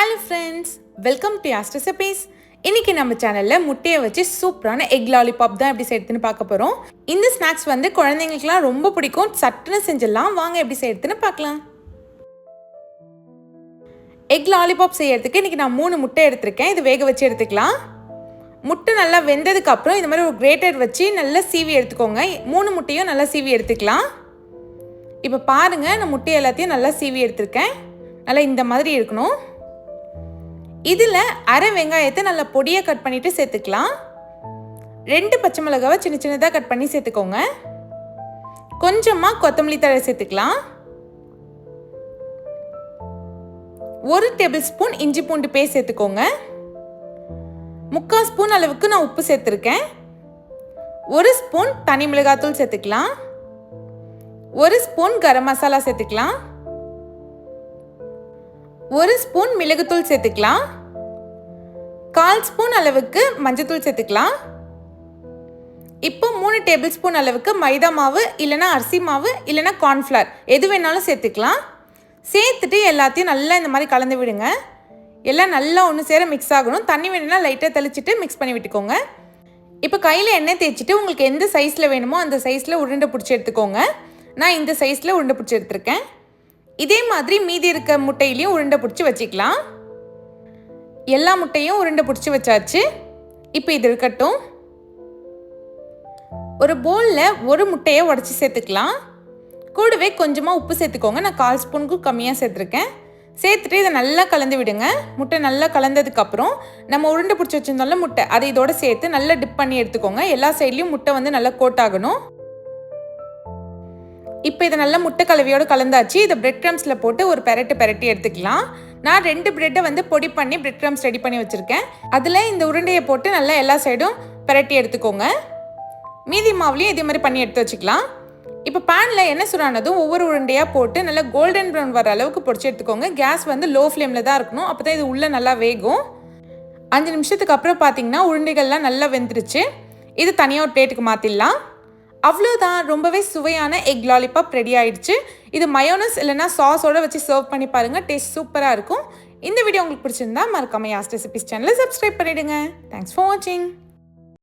Hello friends welcome to யாஸ் recipes நம்ம சேனலில் முட்டையை வச்சு சூப்பரான எக் லாலிபாப் தான் எப்படி செய்யறதுன்னு பார்க்க போகிறோம் இந்த ஸ்நாக்ஸ் வந்து குழந்தைங்களுக்குலாம் ரொம்ப பிடிக்கும். சட்டுன்னு செஞ்சிடலாம். வாங்க எப்படி செய்யறதுன்னு பார்க்கலாம். எக் லாலிபாப் செய்யறதுக்கு இன்றைக்கி நான் மூணு முட்டை எடுத்திருக்கேன். இது வேக வச்சு எடுத்துக்கலாம். முட்டை நல்லா வெந்ததுக்கப்புறம் இந்த மாதிரி ஒரு கிரேட்டர் வச்சு நல்லா சீவி எடுத்துக்கோங்க. மூணு முட்டையும் நல்லா சீவி எடுத்துக்கலாம். இப்போ பாருங்கள் நான் முட்டை எல்லாத்தையும் நல்லா சீவி எடுத்திருக்கேன். நல்லா இந்த மாதிரி இருக்கணும். இதில் அரை வெங்காயத்தை நல்லா பொடியாக கட் பண்ணிவிட்டு சேர்த்துக்கலாம். ரெண்டு பச்சை மிளகாவை சின்ன சின்னதாக கட் பண்ணி சேர்த்துக்கோங்க. கொஞ்சமாக கொத்தமல்லி தழை சேர்த்துக்கலாம். ஒரு டேபிள் ஸ்பூன் இஞ்சி பூண்டு பேஸ்ட் சேர்த்துக்கோங்க. முக்கால் ஸ்பூன் அளவுக்கு நான் உப்பு சேர்த்துருக்கேன். ஒரு ஸ்பூன் தனி மிளகாத்தூள் சேர்த்துக்கலாம். ஒரு ஸ்பூன் கரம் மசாலா சேர்த்துக்கலாம். ஒரு ஸ்பூன் மிளகுத்தூள் சேர்த்துக்கலாம். கால் ஸ்பூன் அளவுக்கு மஞ்சத்தூள் சேர்த்துக்கலாம். இப்போ மூணு டேபிள் ஸ்பூன் அளவுக்கு மைதா மாவு இல்லைனா அரிசி மாவு இல்லைனா கார்ன்ஃப்ளவர் எது வேணாலும் சேர்த்துக்கலாம். சேர்த்துட்டு எல்லாத்தையும் நல்லா இந்த மாதிரி கலந்து விடுங்க. எல்லாம் நல்லா ஒன்று சேர மிக்ஸ் ஆகணும். தண்ணி வேணும்னா லைட்டாக தெளிச்சிட்டு மிக்ஸ் பண்ணி விட்டுக்கோங்க. இப்போ கையில் எண்ணெய் தேய்ச்சிட்டு உங்களுக்கு எந்த சைஸில் வேணுமோ அந்த சைஸில் உருண்டை பிடிச்சி எடுத்துக்கோங்க. நான் இந்த சைஸில் உருண்டை பிடிச்சி எடுத்திருக்கேன். இதே மாதிரி மீதி இருக்க முட்டையிலையும் உருண்டை பிடிச்சி வச்சுக்கலாம். எல்லா முட்டையும் உருண்டை பிடிச்சி வச்சாச்சு. இப்போ இது இருக்கட்டும். ஒரு போலில் ஒரு முட்டையை உடச்சி சேர்த்துக்கலாம். கூடவே கொஞ்சமாக உப்பு சேர்த்துக்கோங்க. நான் கால் ஸ்பூனுக்கும் கம்மியாக சேர்த்துருக்கேன். சேர்த்துட்டு இதை நல்லா கலந்து விடுங்க. முட்டை நல்லா கலந்ததுக்கப்புறம் நம்ம உருண்டை பிடிச்சி வச்சுருந்தோம்ல முட்டை அதை இதோட சேர்த்து நல்லா டிப் பண்ணி எடுத்துக்கோங்க. எல்லா சைட்லேயும் முட்டை வந்து நல்லா கோட் ஆகணும். இப்போ இதை நல்லா முட்டை கலவையோடு கலந்தாச்சு. இதை பிரெட் க்ரம்ஸில் போட்டு ஒரு பெரட்டு பெரட்டி எடுத்துக்கலாம். நான் ரெண்டு பிரெட்டை வந்து பொடி பண்ணி பிரெட் க்ரம்ஸ் ரெடி பண்ணி வச்சுருக்கேன். அதில் இந்த உருண்டையை போட்டு நல்லா எல்லா சைடும் பெரட்டி எடுத்துக்கோங்க. மீதி மாவுலையும் இதே மாதிரி பண்ணி எடுத்து வச்சுக்கலாம். இப்போ பேனில் என்ன சுறானதும் ஒவ்வொரு உருண்டையாக போட்டு நல்லா கோல்டன் ப்ரௌன் வர அளவுக்கு பொடிச்சு எடுத்துக்கோங்க. கேஸ் வந்து லோ ஃப்ளேமில் தான் இருக்கணும். அப்போ தான் இது உள்ளே நல்லா வேகும். அஞ்சு நிமிஷத்துக்கு அப்புறம் பார்த்தீங்கன்னா உருண்டைகள்லாம் நல்லா வெந்துருச்சு. இது தனியாக ஒரு பிளேட்டுக்கு மாற்றிடலாம் அவ்வளோதான் ரொம்பவே சுவையான எக் லாலிபாப் ரெடி ஆயிடுச்சு. இது மயோனஸ் இல்லைனா சாஸோட வச்சு சர்வ் பண்ணி பாருங்கள் டேஸ்ட் சூப்பராக இருக்கும். இந்த வீடியோ உங்களுக்கு பிடிச்சிருந்தா மறக்காம யாஸ்ட் ரெசிபிஸ் சேனலை சப்ஸ்கிரைப் பண்ணிவிடுங்க தேங்க்ஸ் ஃபார் வாட்சிங்